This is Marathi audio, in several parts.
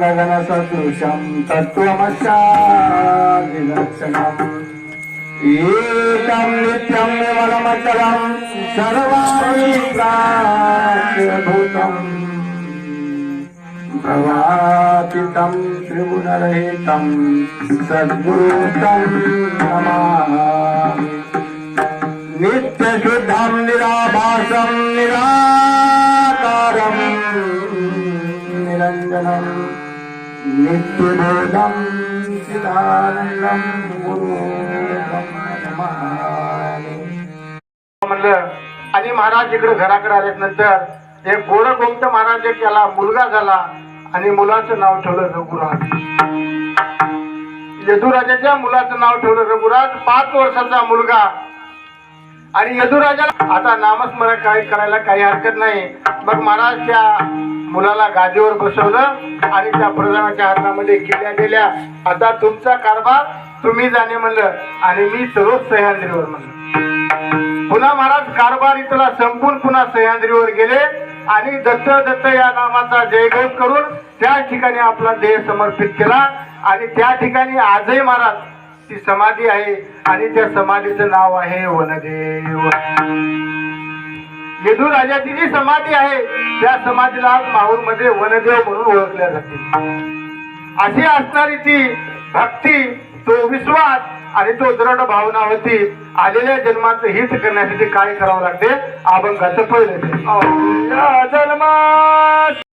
गगनसदृशं तत्त्वमस्यादिलक्षणम् एकं नित्यं विमलमचलं सर्वाणि प्राच्यभूतम् भवातीतं त्रिगुणरहितं सद्गुरुतं नमामि नित्यशुद्धं निराभासं निराकारं निरञ्जनं नित्यबोधं चिदानन्दं गुरु म्हणलं आणि महाराज इकडे घराकडे आले नंतर एक गोड गोमत महाराज एक याला मुलगा झाला आणि मुलाचं नाव ठेवलं रघुराज. यदुराजाच्या मुलाचं नाव ठेवलं रघुराज पाच वर्षाचा मुलगा. आणि यदुराजाला आता नामस्मरण काय करायला काही हरकत नाही. मग महाराज त्या मुलाला गादीवर बसवलं आणि त्या प्रधानाच्या हातामध्ये किल्ल्या दिल्या. आता तुमचा कारभार तुम्ही जाणे म्हणलं आणि मी सरोज सह्याद्रीवर म्हणलं. पुन्हा महाराज कारभार इथला संपून पुन्हा सह्याद्रीवर गेले आणि दत्त दत्त या नामाचा जयघोष करून त्या ठिकाणी आपला देह समर्पित केला. आणि त्या ठिकाणी आजही महाराज ती समाधी आहे आणि त्या समाधीचं नाव आहे वनदेव. येदू राजाची जी समाधी आहे त्या समाधीला आज माहूरमध्ये वनदेव म्हणून ओळखल्या जाते अशी असणारी ती भक्ती तो विश्वास आणि तो दृढ भावना होती आलेल्या जन्माचं हित करण्यासाठी काय करावं लागते अभंगाचं पहिलं जन्मा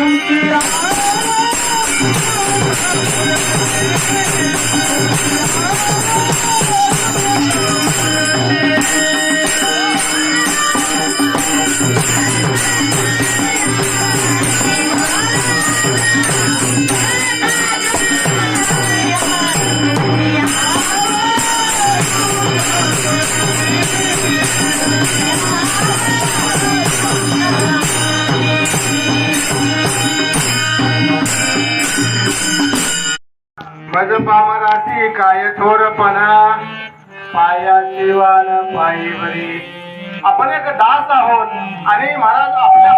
या जन्मात काय थोरपणा? पायाची वान पायीवरी. आपण एक दास आहोत आणि महाराज आपल्या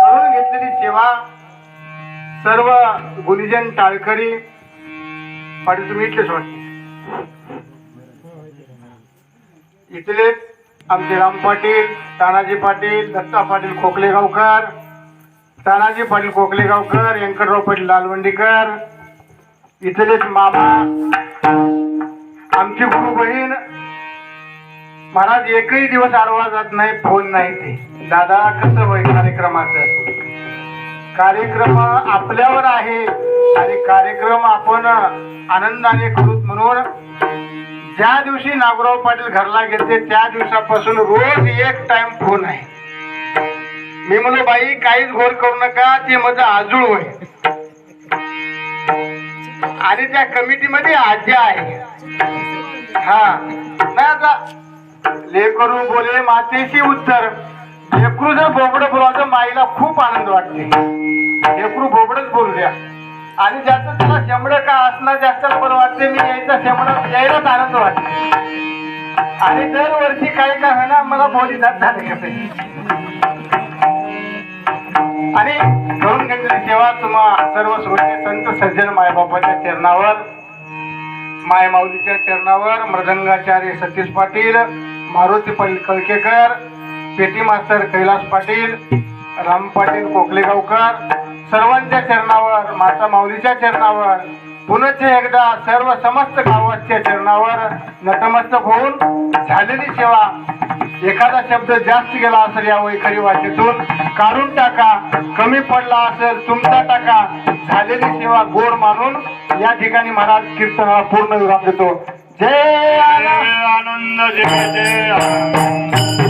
करून घेतलेली सेवा सर्व गुरुजन टाळकरी पाटील तुम्ही इथलेच वाटते इथलेच आमचे राम पाटील तानाजी पाटील दत्ता पाटील खोकलेगावकर तानाजी पाटील खोकलेगावकर व्यंकटराव पाटील लालवंडीकर इथलेच मामा आमची गुरु बहीण. महाराज एकही दिवस आडवा जात नाही फोन नाही ते. दादा कसं होय कार्यक्रमाचं? कार्यक्रम आपल्यावर आहे आणि कार्यक्रम आपण आनंदाने करू म्हणून ज्या दिवशी नागराव पाटील घरला गेले त्या दिवसापासून रोज एक टाइम फोन आहे. मी म्हणलो बाई काहीच घोर करू नका ते माझं आजूळ होय. आणि त्या कमिटीमध्ये आजी आहे. हा. नाही आता लेकरू बोले मातेशी उत्तर. लेकरू जर बोबड बोलावं माईला खूप आनंद वाटते. लेकरू बोबडच बोलू द्या. आणि ज्याचं त्याला शेमड का असणं जास्त बरं वाटते. मी यायचा शेमड यायलाच आनंद वाटते. आणि दरवर्षी काय काय होणार मला बोलीदात झाले कसे. आणि करून घेतलेली सेवा तुम्हा सर्व श्रोते संत सज्जन मायबापाच्या चरणावर माय माऊलीच्या चरणावर मृदंगाचार्य सतीश पाटील मारुती पाटील कळकेकर पेटी मास्तर कैलास पाटील राम पाटील कोकलेगावकर सर्वांच्या चरणावर माता माऊलीच्या चरणावर पुनच एकदा सर्व समस्त गावाच्या चरणावर नतमस्तक होऊन झालेली सेवा एखादा शब्द जास्त गेला असेल या वैखरी वाचेतून काढून टाका कमी पडला असेल तुमचा टाका झालेली सेवा गोड मानून या ठिकाणी महाराज कीर्तनाला पूर्ण विराम देतो. जय आनंद. आनंद जय जय